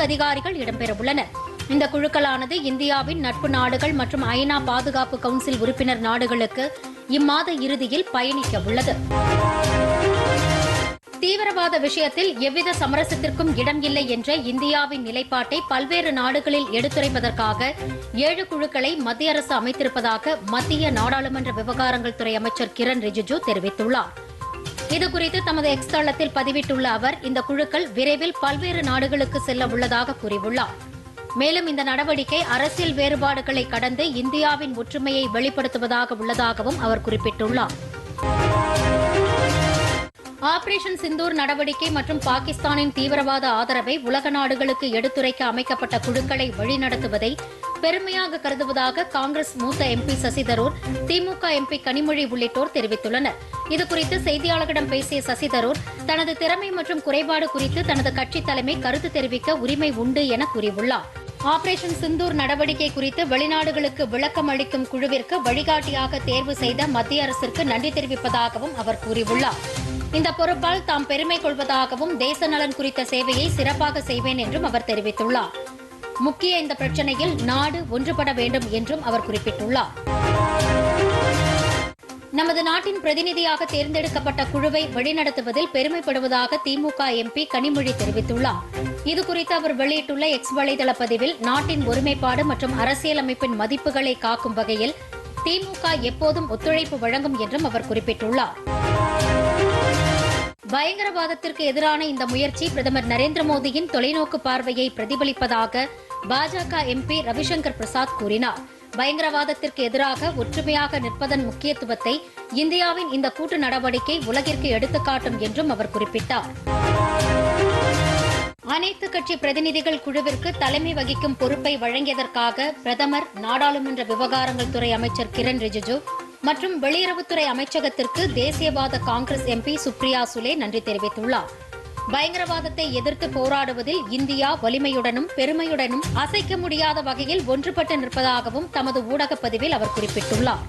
அமைச்சக அதிகாரிகள் இடம்பெறவுள்ளனர். இந்த குழுக்களானது இந்தியாவின் நட்பு நாடுகள் மற்றும் ஐநா பாதுகாப்பு கவுன்சில் உறுப்பினர் நாடுகளுக்கு இம்மாத இறுதியில் பயணிக்க உள்ளது. தீவிரவாத விஷயத்தில் எவ்வித சமரசத்திற்கும் இடம் இல்லை என்ற இந்தியாவின் நிலைப்பாட்டை பல்வேறு நாடுகளில் எடுத்துரைப்பதற்காக ஏழு குழுக்களை மத்திய அரசு அமைத்திருப்பதாக மத்திய நாடாளுமன்ற விவகாரங்கள் துறை அமைச்சர் கிரண் ரிஜிஜு இது இதுகுறித்து தமது எக்ஸ் தளத்தில் பதிவிட்டுள்ள அவர் இந்த குழுக்கள் விரைவில் பல்வேறு நாடுகளுக்கு செல்ல உள்ளதாக கூறியுள்ளார். மேலும் இந்த நடவடிக்கை அரசியல் வேறுபாடுகளை கடந்து இந்தியாவின் ஒற்றுமையை வெளிப்படுத்துவதாக உள்ளதாகவும் அவர் குறிப்பிட்டுள்ளார். ஆபரேஷன் சிந்தூர் நடவடிக்கை மற்றும் பாகிஸ்தானின் தீவிரவாத ஆதரவை உலக நாடுகளுக்கு எடுத்துரைக்க அமைக்கப்பட்ட குழுக்களை வழிநடத்துவதை பெருமையாக கருதுவதாக காங்கிரஸ் மூத்த எம்பி சசிதரூர் திமுக எம்பி கனிமொழி உள்ளிட்டோர் தெரிவித்துள்ளனர். இதுகுறித்து செய்தியாளர்களிடம் பேசிய சசிதரூர் தனது திறமை மற்றும் குறைபாடு குறித்து தனது கட்சி தலைமை கருத்து தெரிவிக்க உரிமை உண்டு என கூறியுள்ளார். ஆபரேஷன் சிந்தூர் நடவடிக்கை குறித்து வெளிநாடுகளுக்கு விளக்கம் அளிக்கும் குழுவிற்கு வழிகாட்டியாக தேர்வு செய்த மத்திய அரசிற்கு நன்றி தெரிவிப்பதாகவும் அவர் கூறியுள்ளார். இந்த பொறுப்பால் தாம் பெருமை கொள்வதாகவும் தேச நலன் குறித்த சேவையை சிறப்பாக செய்வேன் என்றும் அவர் தெரிவித்துள்ளார். முக்கிய இந்த பிரச்சனையில் நாடு ஒன்றுபட வேண்டும் என்றும் அவர் குறிப்பிட்டுள்ளார். நமது நாட்டின் பிரதிநிதியாக தேர்ந்தெடுக்கப்பட்ட குழுவை வழிநடத்துவதில் பெருமைப்படுவதாக திமுக எம்பி கனிமொழி தெரிவித்துள்ளார். இதுகுறித்து அவர் வெளியிட்டுள்ள எக்ஸ் வலைதள பதிவில் நாட்டின் ஒருமைப்பாடு மற்றும் அரசியலமைப்பின் மதிப்புகளை காக்கும் வகையில் திமுக எப்போதும் ஒத்துழைப்பு வழங்கும் என்றும் அவர் குறிப்பிட்டுள்ளார். பயங்கரவாதத்திற்கு எதிரான இந்த முயற்சி பிரதமர் நரேந்திர மோடியின் தொலைநோக்கு பார்வையை பிரதிபலிப்பதாக பாஜக எம்பி ரவிசங்கர் பிரசாத் கூறினார். பயங்கரவாதத்திற்கு எதிராக ஒற்றுமையாக நிற்பதன் முக்கியத்துவத்தை இந்தியாவின் இந்த கூட்டு நடவடிக்கை உலகிற்கு எடுத்துக்காட்டும் என்றும் அவர் குறிப்பிட்டார். அனைத்து கட்சி பிரதிநிதிகள் குழுவிற்கு தலைமை வகிக்கும் பொறுப்பை வழங்கியதற்காக பிரதமர் நாடாளுமன்ற விவகாரங்கள் துறை அமைச்சர் கிரண் ரிஜிஜு மற்றும் வெளியுறவுத்துறை அமைச்சகத்திற்கு தேசியவாத காங்கிரஸ் எம்பி சுப்ரியா சுலே நன்றி தெரிவித்துள்ளார். பயங்கரவாதத்தை எதிர்த்து போராடுவதில் இந்தியா வலிமையுடனும் பெருமையுடனும் அசைக்க முடியாத வகையில் ஒன்றுபட்டு நிற்பதாகவும் தமது ஊடகப் பதிவில் அவர் குறிப்பிட்டுள்ளார்.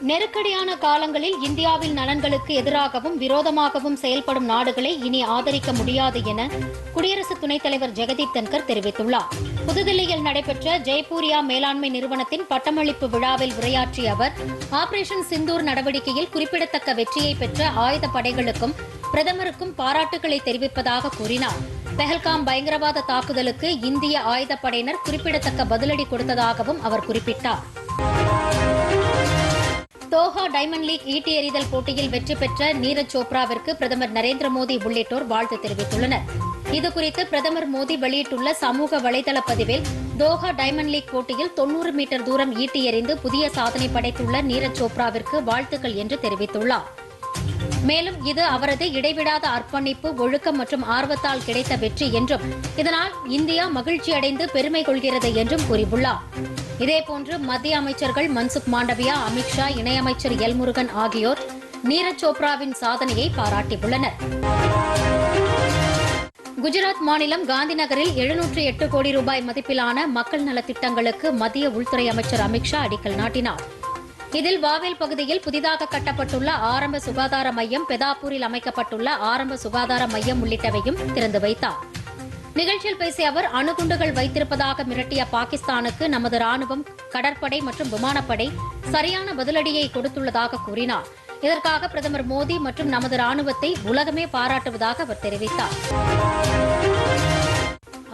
நெருக்கடியான காலங்களில் இந்தியாவின் நலன்களுக்கு எதிராகவும் விரோதமாகவும் செயல்படும் நாடுகளை இனி ஆதரிக்க முடியாது என குடியரசு துணைத் தலைவர் ஜெகதீப் தன்கர் தெரிவித்துள்ளார். புதுதில்லியில் நடைபெற்ற ஜெய்பூரியா மேலாண்மை நிறுவனத்தின் பட்டமளிப்பு விழாவில் உரையாற்றிய அவர் ஆபரேஷன் சிந்தூர் நடவடிக்கையில் குறிப்பிடத்தக்க வெற்றியை பெற்ற ஆயுத படைகளுக்கும் பிரதமருக்கும் பாராட்டுகளை தெரிவிப்பதாக கூறினார். பெஹல்காம் பயங்கரவாத தாக்குதலுக்கு இந்திய ஆயுதப்படையினர் குறிப்பிடத்தக்க பதிலடி கொடுத்ததாகவும் அவர் குறிப்பிட்டார். தோஹா டைமண்ட் லீக் ஈட்டி எறிதல் போட்டியில் வெற்றி பெற்ற நீரஜ் சோப்ராவிற்கு பிரதமர் நரேந்திர மோடி உள்ளிட்டோர் வாழ்த்து தெரிவித்துள்ளனர். இதுகுறித்து பிரதமர் மோடி வெளியிட்டுள்ள சமூக வலைதள பதிவில் தோஹா டைமண்ட் லீக் போட்டியில் தொன்னூறு மீட்டர் தூரம் ஈட்டி எறிந்து புதிய சாதனை படைத்துள்ள நீரஜ் சோப்ராவிற்கு வாழ்த்துக்கள் என்று தெரிவித்துள்ளார். மேலும் இது அவரது இடைவிடாத அர்ப்பணிப்பு ஒழுக்கம் மற்றும் ஆர்வத்தால் கிடைத்த வெற்றி என்றும் இதனால் இந்தியா மகிழ்ச்சியடைந்து பெருமை கொள்கிறது என்றும் கூறியுள்ளார். இதேபோன்று மத்திய அமைச்சர்கள் மன்சுக் மாண்டவியா அமித்ஷா இணையமைச்சர் எல்முருகன் ஆகியோர் நீரஜ் சோப்ராவின் சாதனையை பாராட்டியுள்ளனர். குஜராத் மாநிலம் காந்திநகரில் எழுநூற்று எட்டு கோடி ரூபாய் மதிப்பிலான மக்கள் நலத்திட்டங்களுக்கு மத்திய உள்துறை அமைச்சர் அமித்ஷா அடிக்கல் நாட்டினார். இதில் வாவேல் பகுதியில் புதிதாக கட்டப்பட்டுள்ள ஆரம்ப சுகாதார மையம் பெதாப்பூரில் அமைக்கப்பட்டுள்ள ஆரம்ப சுகாதார மையம் உள்ளிட்டவையும் திறந்து வைத்தார். நிகழ்ச்சியில் பேசிய அவர் அணுகுண்டுகள் வைத்திருப்பதாக மிரட்டிய பாகிஸ்தானுக்கு நமது ராணுவம் கடற்படை மற்றும் விமானப்படை சரியான பதிலடியை கொடுத்துள்ளதாக கூறினார். இதற்காக பிரதமர் மோடி மற்றும் நமது ராணுவத்தை உலகமே பாராட்டுவதாக அவர் தெரிவித்தார்.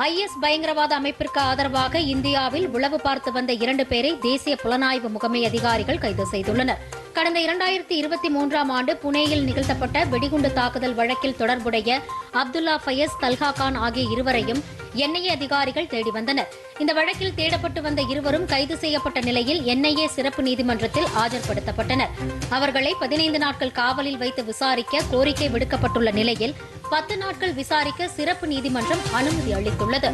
ஐஎஸ் பயங்கரவாத அமைப்பிற்கு ஆதரவாக இந்தியாவில் உளவு பார்த்து வந்த இரண்டு பேரை தேசிய புலனாய்வு முகமை அதிகாரிகள் கைது செய்துள்ளனர். கடந்த இரண்டாயிரத்தி இருபத்தி மூன்றாம் ஆண்டு புனேயில் நிகழ்த்தப்பட்ட வெடிகுண்டு தாக்குதல் வழக்கில் தொடர்புடைய அப்துல்லா ஃபயஸ் தல்ஹா கான் ஆகிய இருவரையும் என்ஐஏ அதிகாரிகள் தேடி வந்தனர். இந்த வழக்கில் தேடப்பட்டு வந்த இருவரும் கைது செய்யப்பட்ட நிலையில் என்ஐஏ சிறப்பு நீதிமன்றத்தில் ஆஜர்படுத்தப்பட்டனர். அவர்களை பதினைந்து நாட்கள் காவலில் வைத்து விசாரிக்க கோரிக்கை விடுக்கப்பட்டுள்ள நிலையில் பத்து நாட்கள் விசாரிக்க சிறப்பு நீதிமன்றம் அனுமதி அளித்துள்ளது.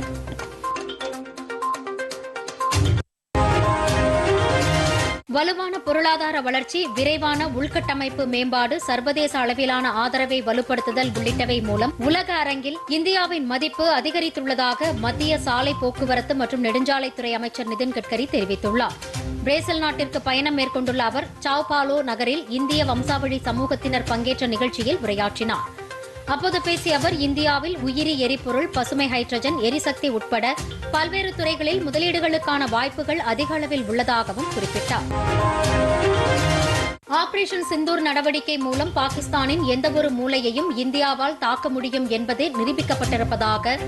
வலுவான பொருளாதார வளர்ச்சி விரைவான உள்கட்டமைப்பு மேம்பாடு சர்வதேச அளவிலான ஆதரவை வலுப்படுத்துதல் உள்ளிட்டவை மூலம் உலக அரங்கில் இந்தியாவின் மதிப்பு அதிகரித்துள்ளதாக மத்திய சாலை போக்குவரத்து மற்றும் நெடுஞ்சாலைத்துறை அமைச்சர் நிதின் கட்கரி தெரிவித்துள்ளார். பிரேசில் நாட்டிற்கு பயணம் மேற்கொண்டுள்ள அவர் சாவ்பாலோ நகரில் இந்திய வம்சாவழி சமூகத்தினர் பங்கேற்ற நிகழ்ச்சியில் உரையாற்றினார். அப்போது பேசிய அவர் இந்தியாவில் உயிரி எரிபொருள் பசுமை ஹைட்ரஜன் எரிசக்தி உட்பட பல்வேறு துறைகளில் முதலீடுகளுக்கான வாய்ப்புகள் அதிக அளவில் உள்ளதாகவும் குறிப்பிட்டார். ஆபரேஷன் சிந்தூர் நடவடிக்கை மூலம் பாகிஸ்தானின் எந்தவொரு மூலையையும் இந்தியாவால் தாக்க முடியும் என்பதே நிரூபிக்கப்பட்டிருப்பதாக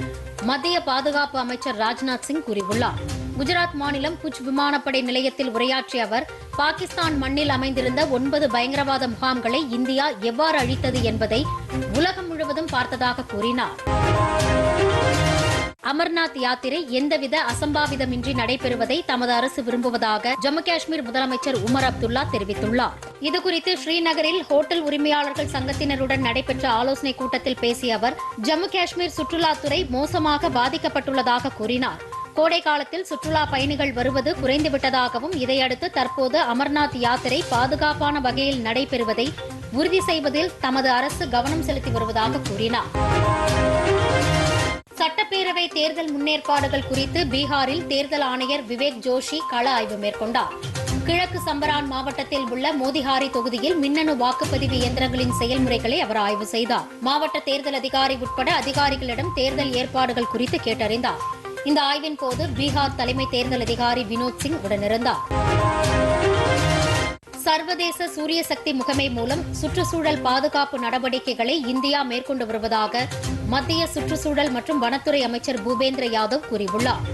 மத்திய பாதுகாப்பு அமைச்சர் ராஜ்நாத் சிங் கூறியுள்ளார். குஜராத் மாநிலம் குச் விமானப்படை நிலையத்தில் உரையாற்றிய அவர் பாகிஸ்தான் மண்ணில் அமைந்திருந்த ஒன்பது பயங்கரவாத முகாம்களை இந்தியா எவ்வாறு அழித்தது என்பதை உலகம் முழுவதும் பார்த்ததாக கூறினார். அமர்நாத் யாத்திரை எந்தவித அசம்பாவிதமின்றி நடைபெறுவதை தமது அரசு விரும்புவதாக ஜம்மு காஷ்மீர் முதலமைச்சர் உமர் அப்துல்லா தெரிவித்துள்ளார். இதுகுறித்து ஸ்ரீநகரில் ஹோட்டல் உரிமையாளர்கள் சங்கத்தினருடன் நடைபெற்ற ஆலோசனைக் கூட்டத்தில் பேசிய அவர் ஜம்மு காஷ்மீர் சுற்றுலாத்துறை மோசமாக பாதிக்கப்பட்டுள்ளதாக கூறினார். கோடை காலத்தில் சுற்றுலா பயணிகள் வருவது குறைந்துவிட்டதாகவும் இதையடுத்து தற்போது அமர்நாத் யாத்திரை பாதுகாப்பான வகையில் நடைபெறுவதை உறுதி செய்வதில் தமது அரசு கவனம் செலுத்தி வருவதாக கூறினார். சட்டப்பேரவை தேர்தல் முன்னேற்பாடுகள் குறித்து பீகாரில் தேர்தல் ஆணையர் விவேக் ஜோஷி கள ஆய்வு மேற்கொண்டார். கிழக்கு சம்பரான் மாவட்டத்தில் உள்ள மோதிஹாரி தொகுதியில் மின்னணு வாக்குப்பதிவு இயந்திரங்களின் செயல்முறைகளை அவர் ஆய்வு செய்தார். மாவட்ட தேர்தல் அதிகாரி உட்பட அதிகாரிகளிடம் தேர்தல் ஏற்பாடுகள் குறித்து கேட்டறிந்தார். இந்த ஆய்வின் போது பீகார் தலைமை தேர்தல் அதிகாரி வினோத் சிங் உடனிருந்தார். சர்வதேச சூரிய சக்தி முகமை மூலம் சுற்றுச்சூழல் பாதுகாப்பு நடவடிக்கைகளை இந்தியா மேற்கொண்டு வருவதாக மத்திய சுற்றுச்சூழல் மற்றும் வனத்துறை அமைச்சர் பூபேந்திர யாதவ் கூறியுள்ளார்.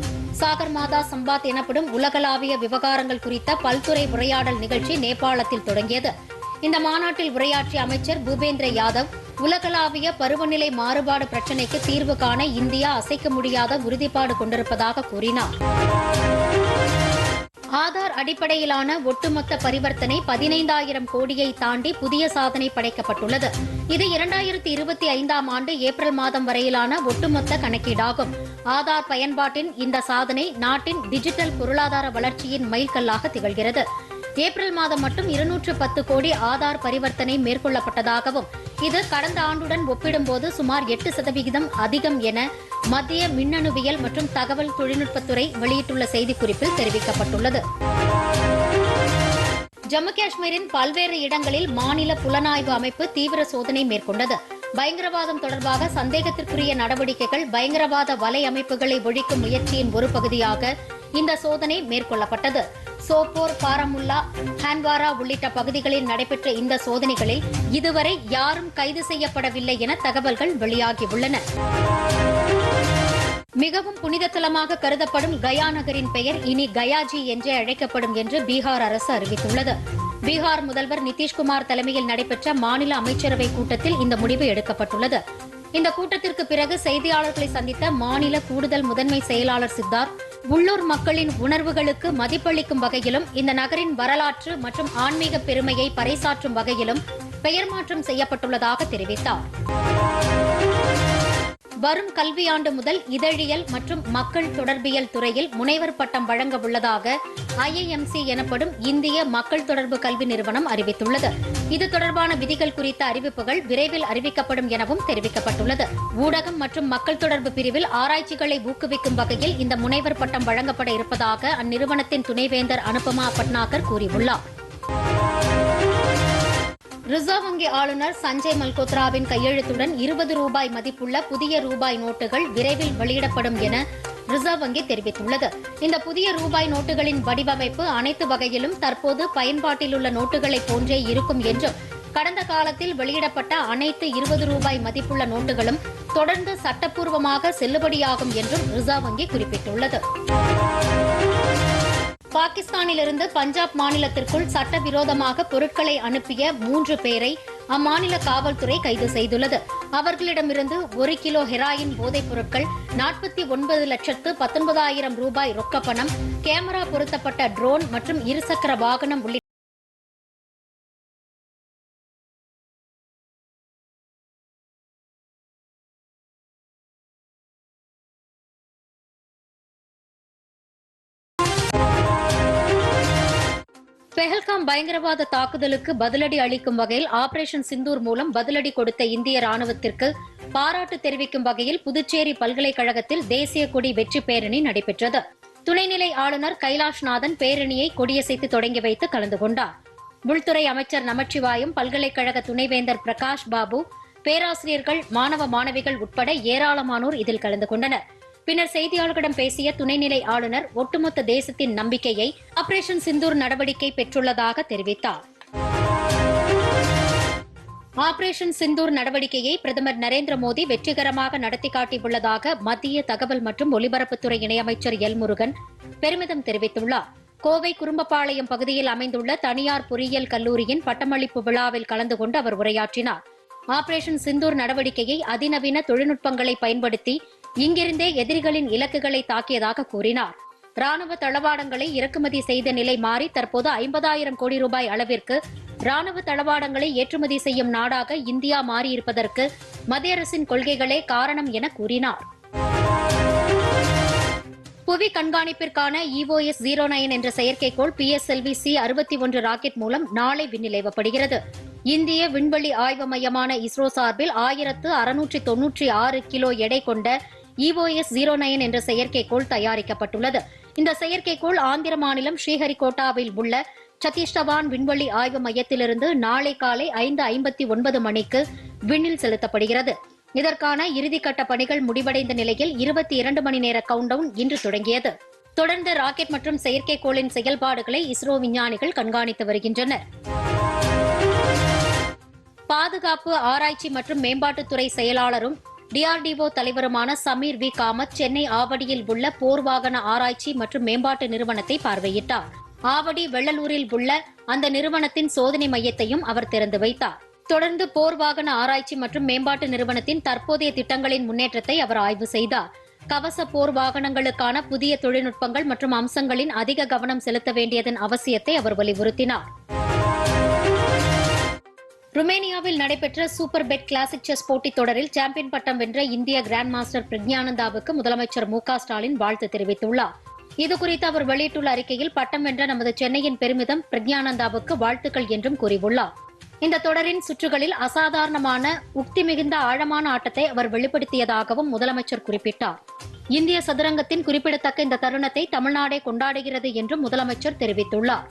சாகர் மாதா சம்பாத் எனப்படும் உலகளாவிய விவகாரங்கள் குறித்த பல்துறை உரையாடல் நிகழ்ச்சி நேபாளத்தில் தொடங்கியது. இந்த மாநாட்டில் உரையாற்றிய அமைச்சர் பூபேந்திர யாதவ் உலகளாவிய பருவநிலை மாறுபாடு பிரச்சினைக்கு தீர்வு காண இந்தியா அசைக்க முடியாத உறுதிப்பாடு கொண்டிருப்பதாக கூறினார். ஆதார் அடிப்படையிலான ஒட்டுமொத்த பரிவர்த்தனை பதினைந்தாயிரம் கோடியை தாண்டி புதிய சாதனை படைக்கப்பட்டுள்ளது. இது இரண்டாயிரத்தி இருபத்தி ஐந்தாம் ஆண்டு ஏப்ரல் மாதம் வரையிலான ஒட்டுமொத்த கணக்கீடாகும். ஆதார் பயன்பாட்டின் இந்த சாதனை நாட்டின் டிஜிட்டல் பொருளாதார வளர்ச்சியின் மைல்கல்லாக திகழ்கிறது. ஏப்ரல் மாதம் மட்டும் இருநூற்று பத்து கோடி ஆதார் பரிவர்த்தனை மேற்கொள்ளப்பட்டதாகவும் இது கடந்த ஆண்டுடன் ஒப்பிடும்போது சுமார் எட்டு சதவிகிதம் அதிகம் என மத்திய மின்னணுவியல் மற்றும் தகவல் தொழில்நுட்பத்துறை வெளியிட்டுள்ள செய்திக்குறிப்பில் தெரிவிக்கப்பட்டுள்ளது. ஜம்மு காஷ்மீரின் பல்வேறு இடங்களில் மாநில புலனாய்வு அமைப்பு தீவிர சோதனை மேற்கொண்டது. பயங்கரவாதம் தொடர்பாக சந்தேகத்திற்குரிய நடவடிக்கைகள் பயங்கரவாத வலை அமைப்புகளை ஒழிக்கும் முயற்சியின் ஒரு பகுதியாக இந்த சோதனை மேற்கொள்ளப்பட்டது. சோப்போர் பாரமுல்லா ஹான்வாரா உள்ளிட்ட பகுதிகளில் நடைபெற்ற இந்த சோதனைகளில் இதுவரை யாரும் கைது செய்யப்படவில்லை என தகவல்கள் வெளியாகியுள்ளன. மிகவும் புனித தலமாக கருதப்படும் கயா நகரின் பெயர் இனி கயாஜி என்றே அழைக்கப்படும் என்று பீகார் அரசு அறிவித்துள்ளது. பீகார் முதல்வர் நிதிஷ்குமார் தலைமையில் நடைபெற்ற மாநில அமைச்சரவை கூட்டத்தில் இந்த முடிவு எடுக்கப்பட்டுள்ளது. இந்த கூட்டத்திற்கு பிறகு செய்தியாளர்களை சந்தித்த மாநில கூடுதல் முதன்மை செயலாளர் சித்தார்த் உள்ளூர் மக்களின் உணர்வுகளுக்கு மதிப்பளிக்கும் வகையிலும் இந்த நகரின் வரலாற்று மற்றும் ஆன்மீக பெருமையை பறைசாற்றும் வகையிலும் பெயர் மாற்றம் செய்யப்பட்டுள்ளதாக தெரிவித்தார். வரும் கல்வியாண்டு முதல் இதழியல் மற்றும் மக்கள் தொடர்பியல் துறையில் முனைவர் பட்டம் வழங்க உள்ளதாக ஐஐஎம்சி எனப்படும் இந்திய மக்கள் தொடர்பு கல்வி நிறுவனம் அறிவித்துள்ளது. இது தொடர்பான விதிகள் குறித்த அறிவிப்புகள் விரைவில் அறிவிக்கப்படும் எனவும் தெரிவிக்கப்பட்டுள்ளது. ஊடகம் மற்றும் மக்கள் தொடர்பு பிரிவில் ஆராய்ச்சிகளை ஊக்குவிக்கும் வகையில் இந்த முனைவர் பட்டம் வழங்கப்பட இருப்பதாக அந்நிறுவனத்தின் துணைவேந்தர் அனுபமா பட்னாகர் கூறியுள்ளார். ரிசர்வ் வங்கி ஆளுநர் சஞ்சய் மல்கோத்ராவின் கையெழுத்துடன் இருபது ரூபாய் மதிப்புள்ள புதிய ரூபாய் நோட்டுகள் விரைவில் வெளியிடப்படும் என ரிசர்வ் வங்கி தெரிவித்துள்ளது. இந்த புதிய ரூபாய் நோட்டுகளின் வடிவமைப்பு அனைத்து வகையிலும் தற்போது பயன்பாட்டில் உள்ள நோட்டுகளைப் போன்றே இருக்கும் என்றும் கடந்த காலத்தில் வெளியிடப்பட்ட அனைத்து இருபது ரூபாய் மதிப்புள்ள நோட்டுகளும் தொடர்ந்து சட்டப்பூர்வமாக செல்லுபடியாகும் என்றும் ரிசர்வ் வங்கி குறிப்பிட்டுள்ளது. பாகிஸ்தானிலிருந்து பஞ்சாப் மாநிலத்திற்குள் சட்டவிரோதமாக பொருட்களை அனுப்பிய மூன்று பேரை அம்மாநில காவல்துறை கைது செய்துள்ளது. அவர்களிடமிருந்து ஒரு கிலோ ஹெராயின் போதைப் பொருட்கள் நாற்பத்தி ஒன்பது லட்சத்து பத்தொன்பதாயிரம் ரூபாய் ரொக்கப்பணம் கேமரா பொருத்தப்பட்ட ட்ரோன் மற்றும் இருசக்கர வாகனம் உள்ளிட்ட பயங்கரவாத தாக்குதலுக்கு பதிலடி அளிக்கும் வகையில் ஆபரேஷன் சிந்தூர் மூலம் பதிலடி கொடுத்த இந்திய ராணுவத்திற்கு பாராட்டு தெரிவிக்கும் வகையில் புதுச்சேரி பல்கலைக்கழகத்தில் தேசிய கொடி வெற்றி பேரணி நடைபெற்றது. துணைநிலை ஆளுநர் கைலாஷ்நாதன் பேரணியை கொடியசைத்து தொடங்கி வைத்து கலந்து கொண்டார். உள்துறை அமைச்சர் நமச்சிவாயம் பல்கலைக்கழக துணைவேந்தர் பிரகாஷ் பாபு பேராசிரியர்கள் மாணவ மாணவிகள் உட்பட ஏராளமானோர் இதில் கலந்து கொண்டனர். பின்னர் செய்தியாளர்களிடம் பேசிய துணைநிலை ஆளுநர் ஒட்டுமொத்த தேசத்தின் நம்பிக்கையை ஆபரேஷன் சிந்தூர் நடவடிக்கை பெற்றுள்ளதாக தெரிவித்தார். ஆபரேஷன் சிந்தூர் நடவடிக்கையை பிரதமர் நரேந்திர மோடி வெற்றிகரமாக நடத்தி காட்டியுள்ளதாக மத்திய தகவல் மற்றும் ஒலிபரப்புத்துறை இணையமைச்சர் எல் முருகன் பெருமிதம் தெரிவித்துள்ளார். கோவை குறும்பபாளையம் பகுதியில் அமைந்துள்ள தனியார் பொறியியல் கல்லூரியின் பட்டமளிப்பு விழாவில் கலந்து கொண்டு அவர் உரையாற்றினார். ஆபரேஷன் சிந்தூர் நடவடிக்கையை அதிநவீன தொழில்நுட்பங்களை பயன்படுத்தி இங்கிருந்தே எதிரிகளின் இலக்குகளை தாக்கியதாக கூறினார். ராணுவ தளவாடங்களை இறக்குமதி செய்த நிலை மாறி தற்போது ஐம்பதாயிரம் கோடி ரூபாய் அளவிற்கு ராணுவ தளவாடங்களை ஏற்றுமதி செய்யும் நாடாக இந்தியா மாறியிருப்பதற்கு மத்திய அரசின் கொள்கைகளே காரணம் என கூறினார். புவி கண்காணிப்பிற்கான இஓஎஸ் ஜீரோ நைன் என்ற செயற்கைக்கோள் பி எஸ் எல்வி சி அறுபத்தி ஒன்று ராக்கெட் மூலம் நாளை விண்ணிலைவப்படுகிறது. இந்திய விண்வெளி ஆய்வு மையமான இஸ்ரோ சார்பில் ஆயிரத்து அறுநூற்றி தொன்னூற்றி ஆறு கிலோ எடை கொண்ட இஓஎஸ் ஜீரோ நைன் என்ற செயற்கைக்கோள் தயாரிக்கப்பட்டுள்ளது. இந்த செயற்கைக்கோள் ஆந்திர மாநிலம் ஸ்ரீஹரிகோட்டாவில் உள்ள சதிஷ்டவான் விண்வெளி ஆய்வு மையத்திலிருந்து நாளை காலை ஐந்து ஐம்பத்தி ஒன்பது மணிக்கு விண்ணில் செலுத்தப்படுகிறது. இதற்கான இறுதிக்கட்ட பணிகள் முடிவடைந்த நிலையில் இருபத்தி இரண்டு மணி நேர கவுண்டவுன் இன்று தொடங்கியது. தொடர்ந்து ராக்கெட் மற்றும் செயற்கைக்கோளின் செயல்பாடுகளை இஸ்ரோ விஞ்ஞானிகள் கண்காணித்து வருகின்றனர். பாதுகாப்பு ஆராய்ச்சி மற்றும் மேம்பாட்டுத்துறை செயலாளரும் டிஆர்டிஓ தலைவருமான சமீர் வி. காமத் சென்னை ஆவடியில் உள்ள போர் வாகன ஆராய்ச்சி மற்றும் மேம்பாட்டு நிறுவனத்தை பார்வையிட்டார். ஆவடி வெள்ளலூரில் உள்ள அந்த நிறுவனத்தின் சோதனை மையத்தையும் அவர் திறந்து வைத்தார். தொடர்ந்து போர் வாகன ஆராய்ச்சி மற்றும் மேம்பாட்டு நிறுவனத்தின் தற்போதைய திட்டங்களின் முன்னேற்றத்தை அவர் ஆய்வு செய்தார். கவச போர் வாகனங்களுக்கான புதிய தொழில்நுட்பங்கள் மற்றும் அம்சங்களின் அதிக கவனம் செலுத்த வேண்டியதன் அவசியத்தை அவர் வலியுறுத்தினார். ருமேனியாவில் நடைபெற்ற சூப்பர் பெட் கிளாசிக் செஸ் போட்டித் தொடரில் சாம்பியன் பட்டம் வென்ற இந்திய கிராண்ட் மாஸ்டர் பிரக்ஞானந்தாவுக்கு முதலமைச்சர் மு க ஸ்டாலின் வாழ்த்து தெரிவித்துள்ளார். இதுகுறித்து அவர் வெளியிட்டுள்ள அறிக்கையில் பட்டம் வென்ற நமது சென்னையின் பெருமிதம் பிரக்ஞானந்தாவுக்கு வாழ்த்துக்கள் என்றும் கூறியுள்ளார். இந்த தொடரின் சுற்றுகளில் அசாதாரணமான உக்தி மிகுந்த ஆழமான ஆட்டத்தை அவர் வெளிப்படுத்தியதாகவும் முதலமைச்சர் குறிப்பிட்டார். இந்திய சதுரங்கத்தின் குறிப்பிடத்தக்க இந்த தருணத்தை தமிழ்நாடே கொண்டாடுகிறது என்றும் முதலமைச்சர் தெரிவித்துள்ளார்.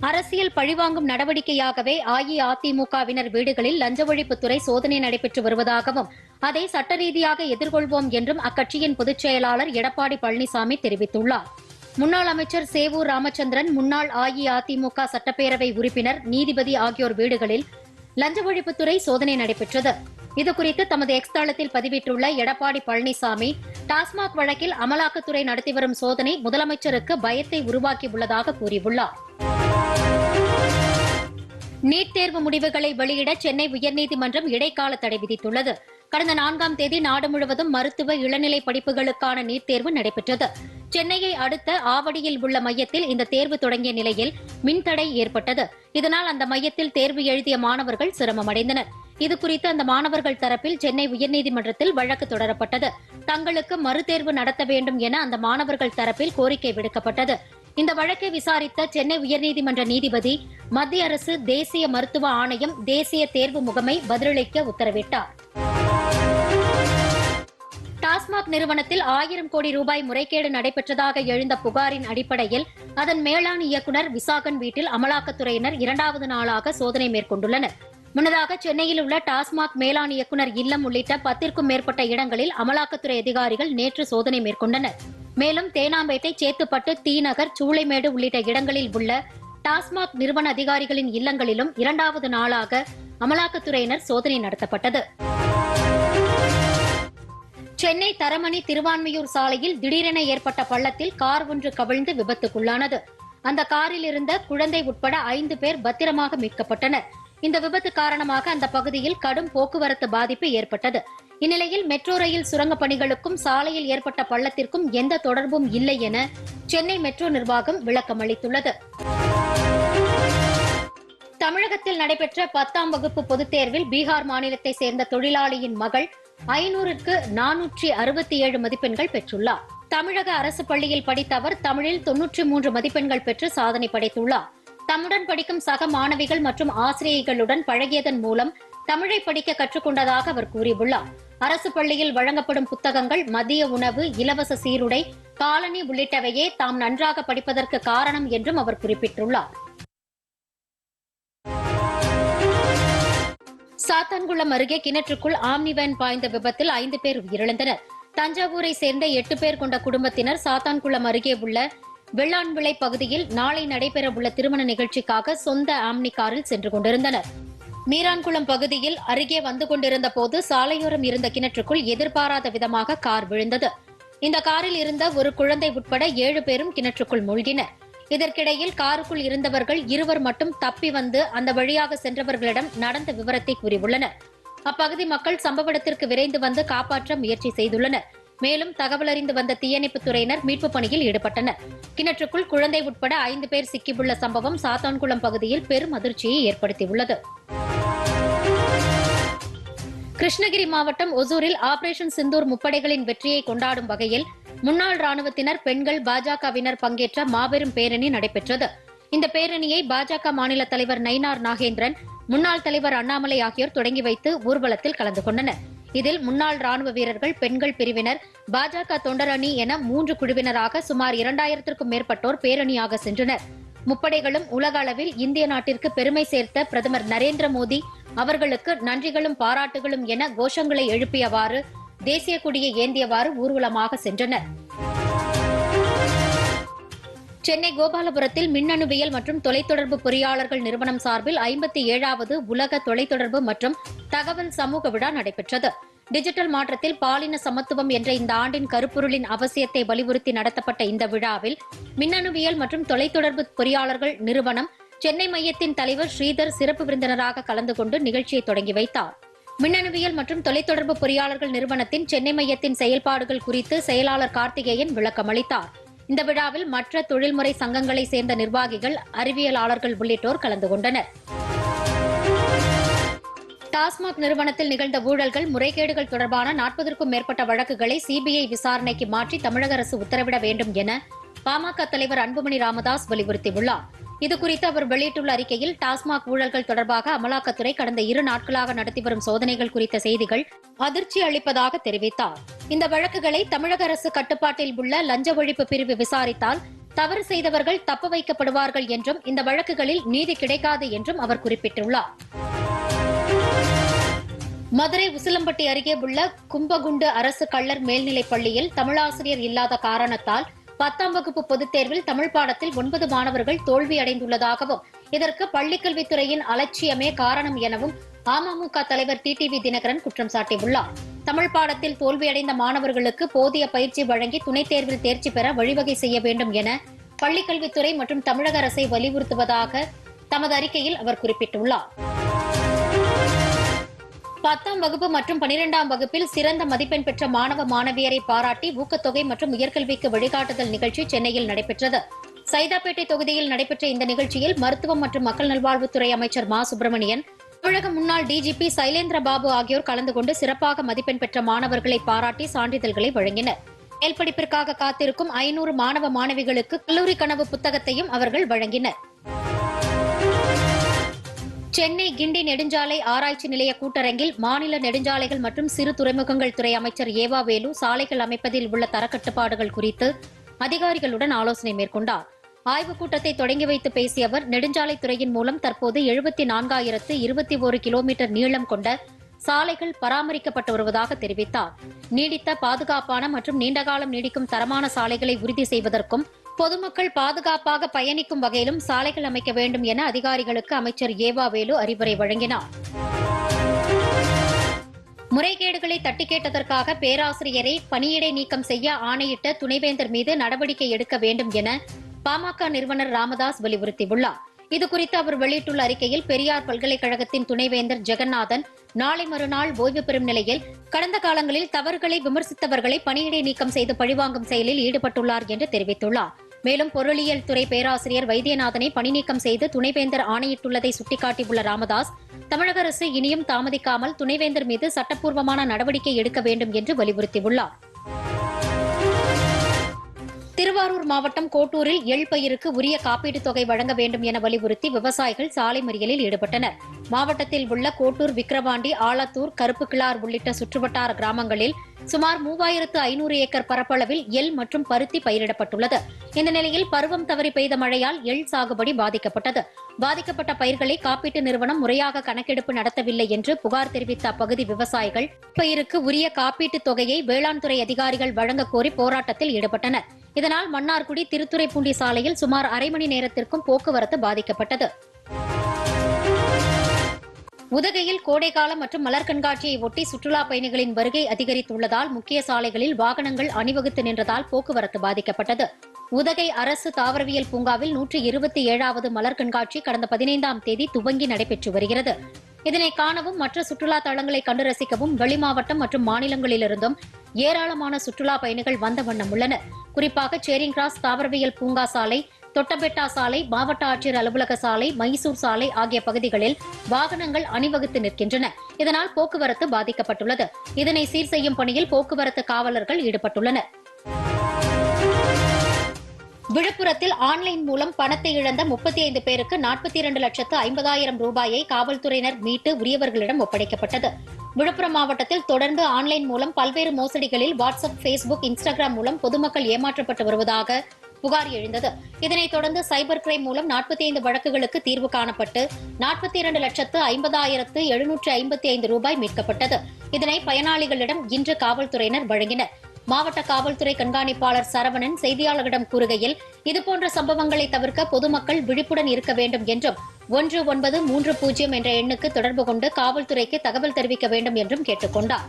அரசியல் பழிவாங்கும் நடவடிக்கையாகவே அஇஅதிமுகவினர் வீடுகளில் லஞ்ச ஒழிப்புத்துறை சோதனை நடைபெற்று வருவதாகவும் அதை சட்ட ரீதியாக எதிர்கொள்வோம் என்றும் அக்கட்சியின் பொதுச் செயலாளர் எடப்பாடி பழனிசாமி தெரிவித்துள்ளார். முன்னாள் அமைச்சர் சேவூர் ராமச்சந்திரன் முன்னாள் அஇஅதிமுக சட்டப்பேரவை உறுப்பினர் நீதிபதி ஆகியோர் வீடுகளில் லஞ்ச ஒழிப்புத்துறை சோதனை நடைபெற்றது. இதுகுறித்து தமது எக்ஸ் தளத்தில் பதிவிட்டுள்ள எடப்பாடி பழனிசாமி டாஸ்மாக் வழக்கில் அமலாக்கத்துறை நடத்தி வரும் சோதனை முதலமைச்சருக்கு பயத்தை உருவாக்கியுள்ளதாக கூறியுள்ளார். நீட் தேர்வு முடிவுகளை வெளியிட சென்னை உயர்நீதிமன்றம் இடைக்கால தடை விதித்துள்ளது. கடந்த நான்காம் தேதி நாடு முழுவதும் மருத்துவ இளநிலை படிப்புகளுக்கான நீட் தேர்வு நடைபெற்றது. சென்னையை அடுத்த ஆவடியில் உள்ள மையத்தில் இந்த தேர்வு தொடங்கிய நிலையில் மின்தடை ஏற்பட்டது. இதனால் அந்த மையத்தில் தேர்வு எழுதிய மாணவர்கள் சிரமமடைந்தனர். இதுகுறித்து அந்த மாணவர்கள் தரப்பில் சென்னை உயர்நீதிமன்றத்தில் வழக்கு தொடரப்பட்டது. தங்களுக்கு மறுதேர்வு நடத்த வேண்டும் என அந்த மாணவர்கள் தரப்பில் கோரிக்கை விடுக்கப்பட்டது. இந்த வழக்கை விசாரித்த சென்னை உயர்நீதிமன்ற நீதிபதி மத்திய அரசு தேசிய மருத்துவ ஆணையம் தேசிய தேர்வு முகமை பதிலளிக்க உத்தரவிட்டார். டாஸ்மாக் நிறுவனத்தில் ஆயிரம் கோடி ரூபாய் முறைகேடு நடைபெற்றதாக எழுந்த புகாரின் அடிப்படையில் அதன் மேலாண் இயக்குநர் விசாகன் வீட்டில் அமலாக்கத்துறையினர் இரண்டாவது நாளாக சோதனை மேற்கொண்டுள்ளனர். முன்னதாக சென்னையில் உள்ள டாஸ்மாக் மேலாண் இயக்குநர் இல்லம் உள்ளிட்ட பத்திற்கும் மேற்பட்ட இடங்களில் அமலாக்கத்துறை அதிகாரிகள் நேற்று சோதனை மேற்கொண்டனர். மேலும் தேனாம்பேட்டை சேத்துப்பட்டு தீநகர் சூளைமேடு உள்ளிட்ட இடங்களில் உள்ள டாஸ்மாக் நிறுவன அதிகாரிகளின் இல்லங்களிலும் இரண்டாவது நாளாக அமலாக்கத்துறையினர் சோதனை நடத்தப்பட்டது. சென்னை தரமணி திருவான்மையூர் சாலையில் திடீரென ஏற்பட்ட பள்ளத்தில் கார் ஒன்று கவிழ்ந்து விபத்துக்குள்ளானது. அந்த காரில் இருந்த குழந்தை உட்பட ஐந்து பேர் பத்திரமாக மீட்கப்பட்டனர். இந்த விபத்து காரணமாக அந்த பகுதியில் கடும் போக்குவரத்து பாதிப்பு ஏற்பட்டது. இந்நிலையில் மெட்ரோ ரயில் சுரங்கப் பணிகளுக்கும் சாலையில் ஏற்பட்ட பள்ளத்திற்கும் எந்த தொடர்பும் இல்லை என சென்னை மெட்ரோ நிர்வாகம் விளக்கம் அளித்துள்ளது. தமிழகத்தில் நடைபெற்ற பத்தாம் வகுப்பு பொதுத் தேர்வில் பீகார் மாநிலத்தை சேர்ந்த தொழிலாளியின் மகள் ஐநூறுக்கு நானூற்றி அறுபத்தி ஏழு மதிப்பெண்கள் பெற்றுள்ளார். தமிழக அரசு பள்ளியில் படித்த அவர் தமிழில் தொன்னூற்றி மூன்று மதிப்பெண்கள் பெற்று சாதனை படைத்துள்ளார். தம்முடன் படிக்கும் சக மாணவிகள் மற்றும் ஆசிரியைகளுடன் பழகியதன் மூலம் தமிழை படிக்க கற்றுக்கொண்டதாக அவர் கூறியுள்ளார். அரசு பள்ளியில் வழங்கப்படும் புத்தகங்கள் மதிய உணவு இலவச சீருடை காலனி உள்ளிட்டவையே தாம் நன்றாக படிப்பதற்கு காரணம் என்றும் அவர் குறிப்பிட்டுள்ளார். சாத்தான்குளம் அருகே கிணற்றுக்குள் ஆம்னி வேன் பாய்ந்த விபத்தில் ஐந்து பேர் உயிரிழந்தனர். தஞ்சாவூரை சேர்ந்த எட்டு பேர் கொண்ட குடும்பத்தினர் சாத்தான்குளம் அருகே உள்ள வெள்ளாண்விளை பகுதியில் நாளை நடைபெறவுள்ள திருமண நிகழ்ச்சிக்காக சொந்த ஆம்னி காரில் சென்று கொண்டிருந்தனர். மீரான்குளம் பகுதியில் அருகே வந்து கொண்டிருந்த போது சாலையோரம் இருந்த கிணற்றுக்குள் எதிர்பாராத விதமாக கார் விழுந்தது. இந்த காரில் இருந்த ஒரு குழந்தை உட்பட ஏழு பேரும் கிணற்றுக்குள் மூழ்கினர். இதற்கிடையில் காருக்குள் இருந்தவர்கள் இருவர் மட்டும் தப்பி வந்து அந்த வழியாக சென்றவர்களிடம் நடந்த விவரத்தை கூறியுள்ளனர். அப்பகுதி மக்கள் சம்பவ இடத்திற்கு விரைந்து வந்து காப்பாற்ற முயற்சி செய்துள்ளனர். மேலும் தகவல் அறிந்து வந்த தீயணைப்புத் துறையினர் மீட்புப் பணியில் ஈடுபட்டனர். கிணற்றுக்குள் குழந்தை உட்பட ஐந்து பேர் சிக்கியுள்ள சம்பவம் சாத்தான்குளம் பகுதியில் பெரும் அதிர்ச்சியை ஏற்படுத்தியுள்ளது. கிருஷ்ணகிரி மாவட்டம் ஒசூரில் ஆபரேஷன் சிந்தூர் முப்படைகளின் வெற்றியை கொண்டாடும் வகையில் முன்னாள் ராணுவத்தினர் பெண்கள் பாஜகவினர் பங்கேற்ற மாபெரும் பேரணி நடைபெற்றது. இந்த பேரணியை பாஜக மாநில தலைவர் நயினார் நாகேந்திரன் முன்னாள் தலைவர் அண்ணாமலை ஆகியோர் தொடங்கி வைத்து ஊர்வலத்தில் கலந்து கொண்டனர். இதில் முன்னாள் ராணுவ வீரர்கள் பெண்கள் பிரிவினர் பாஜக தொண்டர் அணி என மூன்று குழுவினராக சுமார் இரண்டாயிரத்திற்கும் மேற்பட்டோர் பேரணியாக சென்றனர். முப்படைகளும் உலக அளவில் இந்திய நாட்டிற்கு பெருமை சேர்த்த பிரதமர் நரேந்திர மோடி அவர்களுக்கு நன்றிகளும் பாராட்டுகளும் என கோஷங்களை எழுப்பியவாறு தேசிய கொடியை ஏந்தியவாறு ஊர்வலமாக சென்றனர். சென்னை கோபாலபுரத்தில் மின்னணுவியல் மற்றும் தொலைத்தொடர்பு பொறியாளர்கள் நிறுவனம் சார்பில் ஐம்பத்தி ஏழாவது உலக தொலைத்தொடர்பு மற்றும் தகவல் சமூக விழா நடைபெற்றது. டிஜிட்டல் மாற்றத்தில் பாலின சமத்துவம் என்ற இந்த ஆண்டின் கருப்பொருளின் அவசியத்தை வலியுறுத்தி நடத்தப்பட்ட இந்த விழாவில் மின்னணுவியல் மற்றும் தொலைத்தொடர்பு பொறியாளர்கள் நிறுவனம் சென்னை மையத்தின் தலைவர் ஸ்ரீதர் சிறப்பு விருந்தினராக கலந்து கொண்டு நிகழ்ச்சியை தொடங்கி வைத்தார். மின்னணுவியல் மற்றும் தொலைத்தொடர்பு பொறியாளர்கள் நிறுவனத்தின் சென்னை மையத்தின் செயல்பாடுகள் குறித்து செயலாளர் கார்த்திகேயன் விளக்கமளித்தார் இந்த விழாவில் மற்ற தொழில்முறை சங்கங்களை சேர்ந்த நிர்வாகிகள் அறிவியலாளர்கள் உள்ளிட்டோர் கலந்து கொண்டனர். டாஸ்மாக் நிறுவனத்தில் நிகழ்ந்த ஊழல்கள் முறைகேடுகள் தொடர்பான நாற்பதற்கும் மேற்பட்ட வழக்குகளை சிபிஐ விசாரணைக்கு மாற்றி தமிழக அரசு உத்தரவிட வேண்டும் என பாமக தலைவர் அன்புமணி ராமதாஸ் வலியுறுத்தியுள்ளார். இதுகுறித்து அவர் வெளியிட்டுள்ள அறிக்கையில் டாஸ்மாக் ஊழல்கள் தொடர்பாக அமலாக்கத்துறை கடந்த இரு நாட்களாக நடத்தி வரும் சோதனைகள் குறித்த செய்திகள் அதிர்ச்சி அளிப்பதாக தெரிவித்தார். இந்த வழக்குகளை தமிழக அரசு கட்டுப்பாட்டில் உள்ள லஞ்ச ஒழிப்பு பிரிவு விசாரித்தால் தவறு செய்தவர்கள் தப்பு வைக்கப்படுவார்கள் என்றும் இந்த வழக்குகளில் நீதி கிடைக்காது என்றும் அவர் குறிப்பிட்டுள்ளார். மதுரை உசிலம்பட்டி அருகே உள்ள கும்பகுண்டு அரசு கள்ளர் மேல்நிலைப் பள்ளியில் தமிழாசிரியர் இல்லாத காரணத்தால் பத்தாம் வகுப்பு பொதுத் தேர்வில் தமிழ் பாடத்தில் ஒன்பது மாணவர்கள் தோல்வியடைந்துள்ளதாகவும் இதற்கு பள்ளிக்கல்வித்துறையின் அலட்சியமே காரணம் எனவும் அமமுக தலைவர் டிடிவி தினகரன் குற்றம் சாட்டியுள்ளார். தமிழ் பாடத்தில் தோல்வியடைந்த மாணவர்களுக்கு போதிய பயிற்சி வழங்கி துணைத் தேர்வில் தேர்ச்சி பெற வழிவகை செய்ய வேண்டும் என பள்ளிக்கல்வித்துறை மற்றும் தமிழக அரசை வலியுறுத்துவதாக தமது அறிக்கையில் அவர் குறிப்பிட்டுள்ளார். பத்தாம் வகுப்பு மற்றும் பனிரெண்டாம் வகுப்பில் சிறந்த மதிப்பெண் பெற்ற மாணவ மாணவியரை பாராட்டி ஊக்கத்தொகை மற்றும் உயர்கல்விக்கு வழிகாட்டுதல் நிகழ்ச்சி சென்னையில் நடைபெற்றது. சைதாப்பேட்டை தொகுதியில் நடைபெற்ற இந்த நிகழ்ச்சியில் மருத்துவம் மற்றும் மக்கள் நல்வாழ்வுத்துறை அமைச்சர் மா. சுப்பிரமணியன் தமிழக முன்னாள் டிஜிபி சைலேந்திர பாபு ஆகியோர் கலந்து கொண்டு சிறப்பாக மதிப்பெண் பெற்ற மாணவர்களை பாராட்டி சான்றிதழ்களை வழங்கினர். மேல் படிப்பிற்காக காத்திருக்கும் ஐநூறு மாணவ மாணவிகளுக்கு கல்லூரி கனவு புத்தகத்தையும் அவர்கள் வழங்கினர். சென்னை கிண்டி நெடுஞ்சாலை ஆராய்ச்சி நிலைய கூட்டரங்கில் மாநில நெடுஞ்சாலைகள் மற்றும் சிறு துறைமுகங்கள் துறை அமைச்சர் ஏவா வேலு சாலைகள் அமைப்பதில் உள்ள தரக்கட்டுப்பாடுகள் குறித்து அதிகாரிகளுடன் ஆலோசனை மேற்கொண்டார். ஆய்வுக் கூட்டத்தை தொடங்கி வைத்து பேசிய அவர் நெடுஞ்சாலைத்துறையின் மூலம் தற்போது எழுபத்தி நான்காயிரத்து இருபத்தி ஒரு கிலோமீட்டர் நீளம் கொண்ட சாலைகள் பராமரிக்கப்பட்டு வருவதாக தெரிவித்தார். நீடித்த பாதுகாப்பான மற்றும் நீண்டகாலம் நீடிக்கும் தரமான சாலைகளை உறுதி செய்வதற்கும் பொதுமக்கள் பாதுகாப்பாக பயணிக்கும் வகையிலும் சாலைகள் அமைக்க வேண்டும் என அதிகாரிகளுக்கு அமைச்சர் ஏவா வேலு அறிவுரை வழங்கினார். முறைகேடுகளை தட்டி கேட்டதற்காக பேராசிரியரை பணியிடை நீக்கம் செய்ய ஆணையிட்ட துணைவேந்தர் மீது நடவடிக்கை எடுக்க வேண்டும் என பாமக நிறுவனர் ராமதாஸ் வலியுறுத்தியுள்ளார். இதுகுறித்து அவர் வெளியிட்டுள்ள அறிக்கையில் பெரியார் பல்கலைக்கழகத்தின் துணைவேந்தர் ஜெகநாதன் நாளை மறுநாள் ஓய்வு பெறும் நிலையில் கடந்த காலங்களில் தவறுகளை விமர்சித்தவர்களை பணியிடை நீக்கம் செய்து பழிவாங்கும் செயலில் ஈடுபட்டுள்ளார் என்று தெரிவித்துள்ளார். மேலும் பொருளியல் துறை பேராசிரியர் வைத்தியநாதனை பணிநீக்கம் செய்து துணைவேந்தர் ஆணையிட்டுள்ளதை சுட்டிக்காட்டியுள்ள ராமதாஸ் தமிழக அரசு இனியும் தாமதிக்காமல் துணைவேந்தர் மீது சட்டப்பூர்வமான நடவடிக்கை எடுக்க வேண்டும் என்று வலியுறுத்தியுள்ளார். திருவாரூர் மாவட்டம் கோட்டூரில் எள் பயிருக்கு உரிய காப்பீட்டுத் தொகை வழங்க வேண்டும் என வலியுறுத்தி விவசாயிகள் சாலை மறியலில் ஈடுபட்டனர். மாவட்டத்தில் உள்ள கோட்டூர் விக்கிரவாண்டி ஆலத்தூர் கருப்புக்கிளார் உள்ளிட்ட சுற்றுவட்டார கிராமங்களில் சுமார் மூவாயிரத்து ஐநூறு ஏக்கர் பரப்பளவில் எள் மற்றும் பருத்தி பயிரிடப்பட்டுள்ளது. இந்த நிலையில் பருவம் தவறி பெய்த மழையால் எள் சாகுபடி பாதிக்கப்பட்டது. பாதிக்கப்பட்ட பயிர்களை காப்பீட்டு நிறுவனம் முறையாக கணக்கெடுப்பு நடத்தவில்லை என்று புகார் தெரிவித்த அப்பகுதி விவசாயிகள் பயிருக்கு உரிய காப்பீட்டுத் தொகையை வேளாண் துறை அதிகாரிகள் வழங்க கோரி போராட்டத்தில் ஈடுபட்டனர். இதனால் மன்னார்குடி திருத்துறைப்பூண்டி சாலையில் சுமார் அரை மணி நேரத்திற்கும் போக்குவரத்து பாதிக்கப்பட்டது. உதகையில் கோடைக்காலம் மற்றும் மலர் கண்காட்சியை ஒட்டி சுற்றுலா பயணிகளின் வருகை அதிகரித்துள்ளதால் முக்கிய சாலைகளில் வாகனங்கள் அணிவகுத்து நின்றதால் போக்குவரத்து பாதிக்கப்பட்டது. உதகை அரசு தாவரவியல் பூங்காவில் நூற்றி இருபத்தி ஏழாவது மலர் கண்காட்சி கடந்த பதினைந்தாம் தேதி துவங்கி நடைபெற்று வருகிறது. இதனை காணவும் மற்ற சுற்றுலா தளங்களை கண்டு ரசிக்கவும் வெளிமாவட்டம் மற்றும் மாநிலங்களிலிருந்தும் ஏராளமான சுற்றுலா பயணிகள் வந்த வண்ணம் உள்ளனர். குறிப்பாக சேரிங் கிராஸ் தாவரவியல் பூங்கா சாலை தொட்டபெட்டா சாலை மாவட்ட ஆட்சியர் அலுவலக சாலை மைசூர் சாலை ஆகிய பகுதிகளில் வாகனங்கள் அணிவகுத்து நிற்கின்றன. இதனால் போக்குவரத்து பாதிக்கப்பட்டுள்ளது. இதனை சீர் செய்யும் பணியில் போக்குவரத்து காவலர்கள் ஈடுபட்டுள்ளனர். விழுப்புரத்தில் ஆன்லைன் மூலம் பணத்தை இழந்த முப்பத்தி ஐந்து பேருக்கு நாற்பத்தி இரண்டு லட்சத்து ஐம்பதாயிரம் ரூபாயை காவல்துறையினர் மீட்டு உரியவர்களிடம் ஒப்படைக்கப்பட்டது. விழுப்புரம் மாவட்டத்தில் தொடர்ந்து ஆன்லைன் மூலம் பல்வேறு மோசடிகளில் வாட்ஸ்அப் ஃபேஸ்புக் இன்ஸ்டாகிராம் மூலம் பொதுமக்கள் ஏமாற்றப்பட்டு வருவதாக புகார் எழுந்தது. இதனைத் தொடர்ந்து சைபர் கிரைம் மூலம் நாற்பத்தி ஐந்து வழக்குகளுக்கு தீர்வு காணப்பட்டு நாற்பத்தி இரண்டு லட்சத்து ஐம்பதாயிரத்து எழுநூற்று ஐம்பத்தி ஐந்து ரூபாய் மீட்கப்பட்டது. இதனை பயனாளிகளிடம் இன்று காவல்துறையினர் வழங்கினர். மாவட்ட காவல்துறை கண்காணிப்பாளர் சரவணன் செய்தியாளர்களிடம் கூறுகையில் இதுபோன்ற சம்பவங்களை தவிர்க்க பொதுமக்கள் விழிப்புடன் இருக்க வேண்டும் என்றும் ஒன்று ஒன்பது மூன்று பூஜ்ஜியம் என்ற எண்ணுக்கு தொடர்பு கொண்டு காவல்துறைக்கு தகவல் தெரிவிக்க வேண்டும் என்றும் கேட்டுக் கொண்டாா்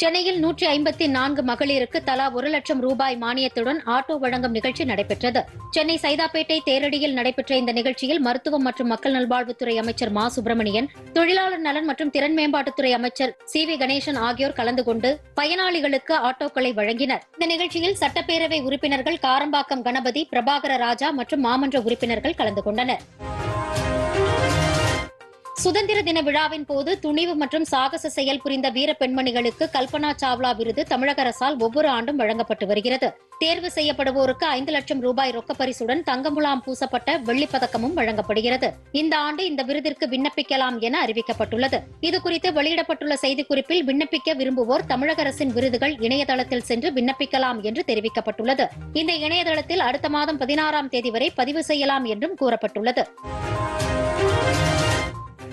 சென்னையில் நூற்றி ஐம்பத்தி நான்கு மகளிருக்கு தலா ஒரு லட்சம் ரூபாய் மானியத்துடன் ஆட்டோ வழங்கும் நிகழ்ச்சி நடைபெற்றது. சென்னை சைதாப்பேட்டை தேரடியில் நடைபெற்ற இந்த நிகழ்ச்சியில் மருத்துவம் மற்றும் மக்கள் நல்வாழ்வுத்துறை அமைச்சர் மா. சுப்பிரமணியன் தொழிலாளர் நலன் மற்றும் திறன் மேம்பாட்டுத்துறை அமைச்சர் சி. வி. கணேசன் ஆகியோர் கலந்து கொண்டு பயனாளிகளுக்கு ஆட்டோக்களை வழங்கினர். இந்த நிகழ்ச்சியில் சட்டப்பேரவை உறுப்பினர்கள் காரம்பாக்கம் கணபதி பிரபாகர ராஜா மற்றும் மாமன்ற உறுப்பினர்கள் கலந்து கொண்டனர். சுதந்திர தின விழாவின் போது துணிவு மற்றும் சாகச செயல் புரிந்த வீர பெண்மணிகளுக்கு கல்பனா சாவ்லா விருது தமிழக அரசால் ஒவ்வொரு ஆண்டும் வழங்கப்பட்டு வருகிறது. தேர்வு செய்யப்படுவோருக்கு ஐந்து லட்சம் ரூபாய் ரொக்கப்பரிசுடன் தங்கமுலாம் பூசப்பட்ட வெள்ளிப்பதக்கமும் வழங்கப்படுகிறது. இந்த ஆண்டு இந்த விருதிற்கு விண்ணப்பிக்கலாம் என அறிவிக்கப்பட்டுள்ளது. இதுகுறித்து வெளியிடப்பட்டுள்ள செய்திக்குறிப்பில் விண்ணப்பிக்க விரும்புவோர் தமிழக அரசின் விருதுகள் இணையதளத்தில் சென்று விண்ணப்பிக்கலாம் என்று தெரிவிக்கப்பட்டுள்ளது. இந்த இணையதளத்தில் அடுத்த மாதம் பதினாறாம் தேதி வரை பதிவு செய்யலாம் என்றும் கூறப்பட்டுள்ளது.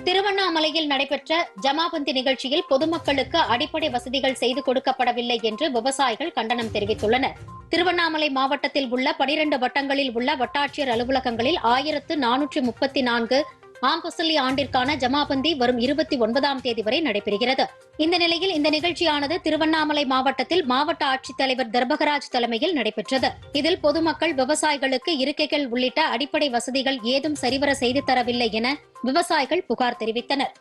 திருவண்ணாமலையில் நடைபெற்ற ஜமாபந்தி நிகழ்ச்சியில் பொதுமக்களுக்கு அடிப்படை வசதிகள் செய்து கொடுக்கப்படவில்லை என்று விவசாயிகள் கண்டனம் தெரிவித்துள்ளனர். திருவண்ணாமலை மாவட்டத்தில் உள்ள பனிரண்டு வட்டங்களில் உள்ள வட்டாட்சியர் அலுவலகங்களில் ஆயிரத்து நானூற்று முப்பத்தி நான்கு ஆம்பசலி ஆண்டிற்கான ஜமாபந்தி வரும் இருபத்தி ஒன்பதாம் தேதி வரை நடைபெறுகிறது. இந்த நிலையில் இந்த நிகழ்ச்சியானது திருவண்ணாமலை மாவட்டத்தில் மாவட்ட ஆட்சித்தலைவர் தர்பகராஜ் தலைமையில் நடைபெற்றது. இதில் பொதுமக்கள் விவசாயிகளுக்கு இருக்கைகள் உள்ளிட்ட அடிப்படை வசதிகள் ஏதும் சரிவர செய்து தரவில்லை என விவசாயிகள் புகார் தெரிவித்தனர்.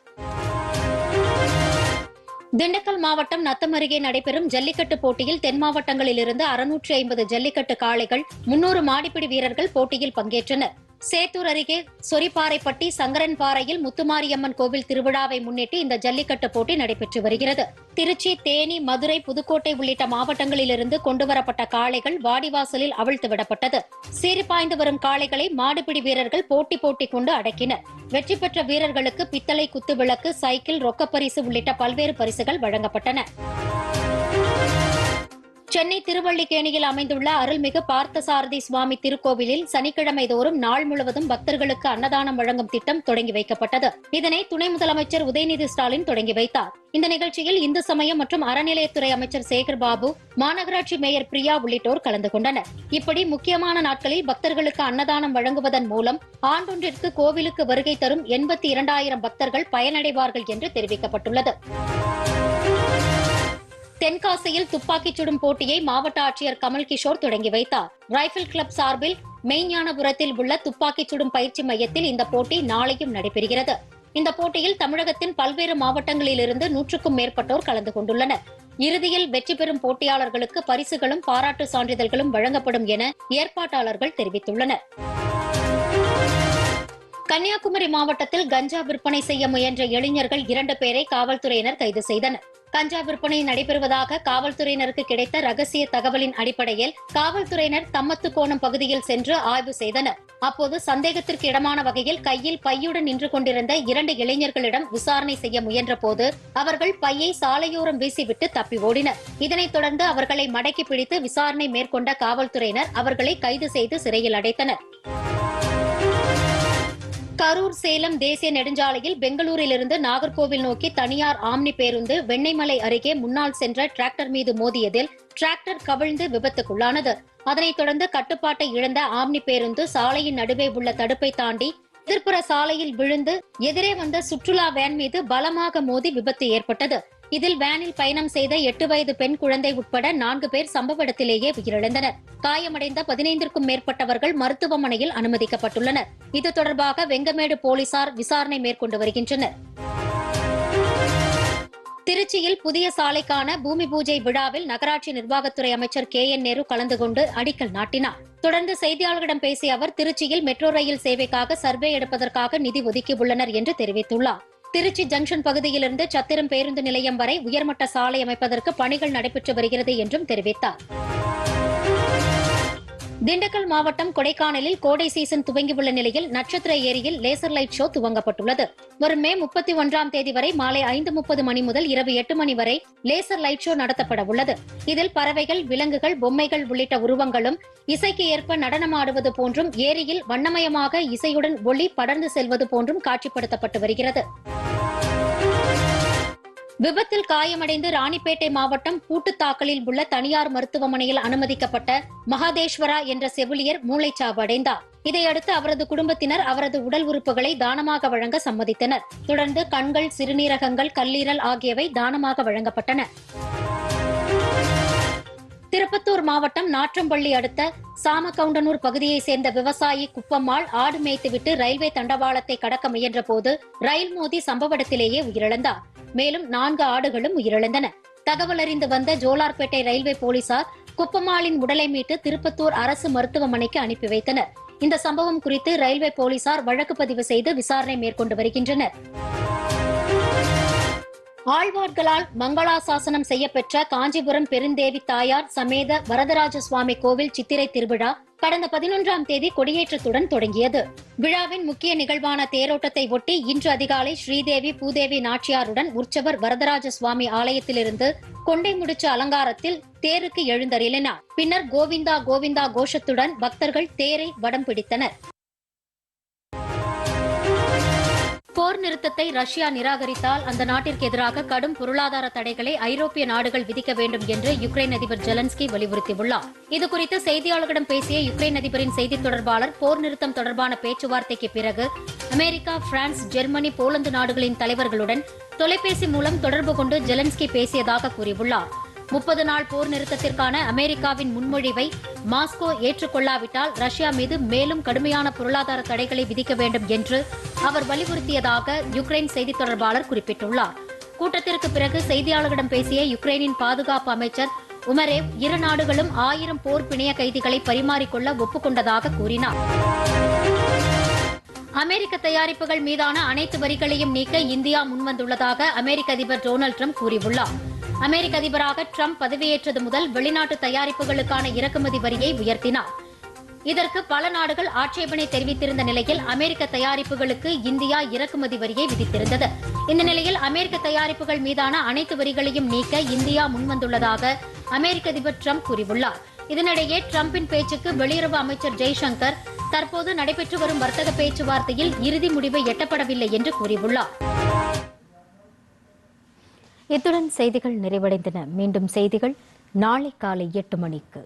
திண்டுக்கல் மாவட்டம் நத்தம் அருகே நடைபெறும் ஜல்லிக்கட்டு போட்டியில் தென் மாவட்டங்களிலிருந்து அறுநூற்றி ஐம்பது ஜல்லிக்கட்டு காளைகள் முன்னூறு மாடிப்பிடி வீரர்கள் போட்டியில் பங்கேற்றனர். சேத்தூர் அருகே சொரிப்பாறைப்பட்டி சங்கரன்பாறையில் முத்துமாரியம்மன் கோவில் திருவிழாவை முன்னிட்டு இந்த ஜல்லிக்கட்டு போட்டி நடைபெற்று வருகிறது. திருச்சி தேனி மதுரை புதுக்கோட்டை உள்ளிட்ட மாவட்டங்களிலிருந்து கொண்டுவரப்பட்ட காளைகள் வாடிவாசலில் அவிழ்த்து விடப்பட்டது. சீறிப்பாய்ந்து வரும் காளைகளை மாடுபிடி வீரர்கள் போட்டி போட்டி கொண்டு அடக்கினர். வெற்றி பெற்ற வீரர்களுக்கு பித்தளை குத்துவிளக்கு சைக்கிள் ரொக்கப்பரிசு உள்ளிட்ட பல்வேறு பரிசுகள் வழங்கப்பட்டன. சென்னை திருவள்ளிக்கேணியில் அமைந்துள்ள அருள்மிகு பார்த்தசாரதி சுவாமி திருக்கோவிலில் சனிக்கிழமை தோறும் நாள் முழுவதும் பக்தர்களுக்கு அன்னதானம் வழங்கும் திட்டம் தொடங்கி வைக்கப்பட்டது. இதனை துணை முதலமைச்சர் உதயநிதி ஸ்டாலின் தொடங்கி வைத்தார். இந்த நிகழ்ச்சியில் இந்து சமயம் மற்றும் அறநிலையத்துறை அமைச்சர் சேகர் பாபு மாநகராட்சி மேயர் பிரியா உள்ளிட்டோர் கலந்து கொண்டனர். இப்படி முக்கியமான நாட்களில் பக்தர்களுக்கு அன்னதானம் வழங்குவதன் மூலம் ஆண்டொன்றிற்கு கோவிலுக்கு வருகை தரும் எண்பத்தி இரண்டாயிரம் பக்தர்கள் பயனடைவார்கள் என்று தெரிவிக்கப்பட்டுள்ளது. தென்காசியில் துப்பாக்கிச் சுடும் போட்டியை மாவட்ட ஆட்சியர் கமல் கிஷோர் தொடங்கி வைத்தார். ரைபிள் கிளப் சார்பில் மெய்ஞானபுரத்தில் உள்ள துப்பாக்கிச் சுடும் பயிற்சி மையத்தில் இந்த போட்டி நாளையும் நடைபெறுகிறது. இந்த போட்டியில் தமிழகத்தின் பல்வேறு மாவட்டங்களிலிருந்து நூற்றுக்கும் மேற்பட்டோர் கலந்து கொண்டுள்ளனர். இறுதியில் வெற்றி பெறும் போட்டியாளர்களுக்கு பரிசுகளும் பாராட்டு சான்றிதழ்களும் வழங்கப்படும் என ஏற்பாட்டாளர்கள் தெரிவித்துள்ளனர். கன்னியாகுமரி மாவட்டத்தில் கஞ்சா விற்பனை செய்ய முயன்ற இளைஞர்கள் இரண்டு பேரை காவல்துறையினர் கைது செய்தனர். கஞ்சா விற்பனை நடைபெறுவதாக காவல்துறையினருக்கு கிடைத்த ரகசிய தகவலின் அடிப்படையில் காவல்துறையினர் தம்மத்துக்கோணம் பகுதியில் சென்று ஆய்வு செய்தனர். அப்போது சந்தேகத்திற்கு இடமான வகையில் கையில் பையுடன் நின்று கொண்டிருந்த இரண்டு இளைஞர்களிடம் விசாரணை செய்ய முயன்றபோது அவர்கள் பையை சாலையோரம் வீசிவிட்டு தப்பி ஓடினர். இதனைத் தொடர்ந்து அவர்களை மடக்கி பிடித்து விசாரணை மேற்கொண்ட காவல்துறையினர் அவர்களை கைது செய்து சிறையில் அடைத்தனர். கரூர் சேலம் தேசிய நெடுஞ்சாலையில் பெங்களூரிலிருந்து நாகர்கோவில் நோக்கி தனியார் ஆம்னி பேருந்து வெண்ணெய்மலை அருகே முன்னால் சென்ற டிராக்டர் மீது மோதியதில் டிராக்டர் கவிழ்ந்து விபத்துக்குள்ளானது. அதனைத் தொடர்ந்து கட்டுப்பாட்டை இழந்த ஆம்னி பேருந்து சாலையின் நடுவே உள்ள தடுப்பை தாண்டி எதிர்ப்புற சாலையில் விழுந்து எதிரே வந்த சுற்றுலா வேன் மீது பலமாக மோதி விபத்து ஏற்பட்டது. இதில் வேனில் பயணம் செய்த எட்டு வயது பெண் குழந்தை உட்பட நான்கு பேர் சம்பவ இடத்திலேயே உயிரிழந்தனர். காயமடைந்த பதினைந்திற்கும் மேற்பட்டவர்கள் மருத்துவமனையில் அனுமதிக்கப்பட்டுள்ளனர். இது தொடர்பாக வெங்கமேடு போலீசார் விசாரணை மேற்கொண்டு வருகின்றனர். திருச்சியில் புதிய சாலைக்கான பூமி பூஜை விழாவில் நகராட்சி நிர்வாகத்துறை அமைச்சர் கே என் நேரு கலந்து கொண்டு அடிக்கல் நாட்டினார். தொடர்ந்து செய்தியாளர்களிடம் பேசிய அவர் திருச்சியில் மெட்ரோ ரயில் சேவைக்காக சர்வே எடுப்பதற்காக நிதி ஒதுக்கியுள்ளனர் என்று தெரிவித்துள்ளார். திருச்சி ஜங்ஷன் பகுதியிலிருந்து சத்திரம் பேருந்து நிலையம் வரை உயர்மட்ட சாலை அமைப்பதற்கு பணிகள் நடைபெற்று வருகிறது என்றும் தெரிவித்தார். திண்டுக்கல் மாவட்டம் கொடைக்கானலில் கோடை சீசன் துவங்கியுள்ள நிலையில் நட்சத்திர ஏரியில் லேசர் லைட் ஷோ துவங்கப்பட்டுள்ளது. வரும் மே முப்பத்தி ஒன்றாம் தேதி வரை மாலை ஐந்து முப்பது மணி முதல் இரவு எட்டு மணி வரை லேசர் லைட் ஷோ நடத்தப்பட உள்ளது. இதில் பறவைகள் விலங்குகள் பொம்மைகள் உள்ளிட்ட உருவங்களும் இசைக்கு ஏற்ப நடனமாடுவது போன்றும் ஏரியில் வண்ணமயமாக இசையுடன் ஒளி படர்ந்து செல்வது போன்றும் காட்சிப்படுத்தப்பட்டு வருகிறது. விபத்தில் காயமடைந்து ராணிப்பேட்டை மாவட்டம் பூட்டுத்தாக்கலில் உள்ள தனியார் மருத்துவமனையில் அனுமதிக்கப்பட்ட மகாதேஸ்வரா என்ற செவிலியர் மூளைச்சாவு அடைந்தார் இதையடுத்து அவரது குடும்பத்தினர் அவரது உடல் உறுப்புகளை தானமாக வழங்க சம்மதித்தனர். தொடர்ந்து கண்கள் சிறுநீரகங்கள் கல்லீரல் ஆகியவை தானமாக வழங்கப்பட்டன. திருப்பத்தூர் மாவட்டம் நாற்றம்பள்ளி அடுத்த சாமக்கவுண்டனூர் பகுதியைச் சேர்ந்த விவசாயி குப்பம்மாள் ஆடு மேய்த்துவிட்டு ரயில்வே தண்டவாளத்தை கடக்க முயன்றபோது ரயில் மோதி சம்பவ இடத்திலேயே உயிரிழந்தார். மேலும் நான்கு ஆடுகளும் உயிரிழந்தன. தகவல் அறிந்து வந்த ஜோலார்பேட்டை ரயில்வே போலீசார் குப்பம்மாளின் உடலை மீட்டு திருப்பத்தூர் அரசு மருத்துவமனைக்கு அனுப்பி வைத்தனர். இந்த சம்பவம் குறித்து ரயில்வே போலீசார் வழக்கு பதிவு செய்து விசாரணை மேற்கொண்டு வருகின்றனர். ஆழ்வார்களால் மங்களாசாசனம் செய்யப்பெற்ற காஞ்சிபுரம் பெருந்தேவி தாயார் சமேத வரதராஜ சுவாமி கோவில் சித்திரை திருவிழா கடந்த பதினொன்றாம் தேதி கொடியேற்றத்துடன் தொடங்கியது. விழாவின் முக்கிய நிகழ்வான தேரோட்டத்தை ஒட்டி இன்று அதிகாலை ஸ்ரீதேவி பூதேவி நாச்சியாருடன் உற்சவர் வரதராஜ சுவாமி ஆலயத்திலிருந்து கொண்டை முடிச்ச அலங்காரத்தில் தேருக்கு எழுந்தருளினார். பின்னர் கோவிந்தா கோவிந்தா கோஷத்துடன் பக்தர்கள் தேரை வடம் பிடித்தனர். போர் நிறுத்தத்தை ரஷ்யா நிராகரித்தால் அந்த நாட்டிற்கு எதிராக கடும் பொருளாதார தடைகளை ஐரோப்பிய நாடுகள் விதிக்க வேண்டும் என்று யுக்ரைன் அதிபர் ஜெலன்ஸ்கி வலியுறுத்தியுள்ளார். இதுகுறித்து செய்தியாளர்களிடம் பேசிய யுக்ரைன் அதிபரின் செய்தித் தொடர்பாளர் போர் நிறுத்தம் தொடர்பான பேச்சுவார்த்தைக்கு பிறகு அமெரிக்கா பிரான்ஸ் ஜெர்மனி போலந்து நாடுகளின் தலைவர்களுடன் தொலைபேசி மூலம் தொடர்பு கொண்டு ஜெலன்ஸ்கி பேசியதாக கூறியுள்ளார். முப்பது நாள் போர் நிறுத்தத்திற்கான அமெரிக்காவின் முன்மொழிவை மாஸ்கோ ஏற்றுக்கொள்ளாவிட்டால் ரஷ்யா மீது மேலும் கடுமையான பொருளாதார தடைகளை விதிக்க வேண்டும் என்று அவர் வலியுறுத்தியதாக யுக்ரைன் செய்தித் தொடர்பாளர் குறிப்பிட்டுள்ளார். கூட்டத்திற்கு பிறகு செய்தியாளர்களிடம் பேசிய யுக்ரைனின் பாதுகாப்பு அமைச்சர் உமரேவ் இரு நாடுகளும் ஆயிரம் போர் பிணைய கைதிகளை பரிமாறிக்கொள்ள ஒப்புக்கொண்டதாக கூறினார். அமெரிக்க தயாரிப்புகள் மீதான அனைத்து வரிகளையும் நீக்க இந்தியா முன்வந்துள்ளதாக அமெரிக்க அதிபர் டொனால்டு ட்ரம்ப் கூறியுள்ளார். அமெரிக்க அதிபராக ட்ரம்ப் பதவியேற்றது முதல் வெளிநாட்டு தயாரிப்புகளுக்கான இறக்குமதி வரியை உயர்த்தினார். இதற்கு பல நாடுகள் ஆட்சேபனை தெரிவித்திருந்த நிலையில் அமெரிக்க தயாரிப்புகளுக்கு இந்தியா இறக்குமதி வரியை விதித்திருந்தது. இந்த நிலையில் அமெரிக்க தயாரிப்புகள் மீதான அனைத்து வரிகளையும் நீக்க இந்தியா முன்வந்துள்ளதாக அமெரிக்க அதிபர் ட்ரம்ப் கூறியுள்ளார். இதனிடையே ட்ரம்பின் பேச்சுக்கு வெளியுறவு அமைச்சர் ஜெய்சங்கர் தற்போது நடைபெற்று வரும் வர்த்தக பேச்சுவார்த்தையில் இறுதி முடிவு எட்டப்படவில்லை என்று கூறியுள்ளார். இத்துடன் செய்திகள் நிறைவடைந்தன. மீண்டும் செய்திகள் நாளை காலை எட்டு மணிக்கு.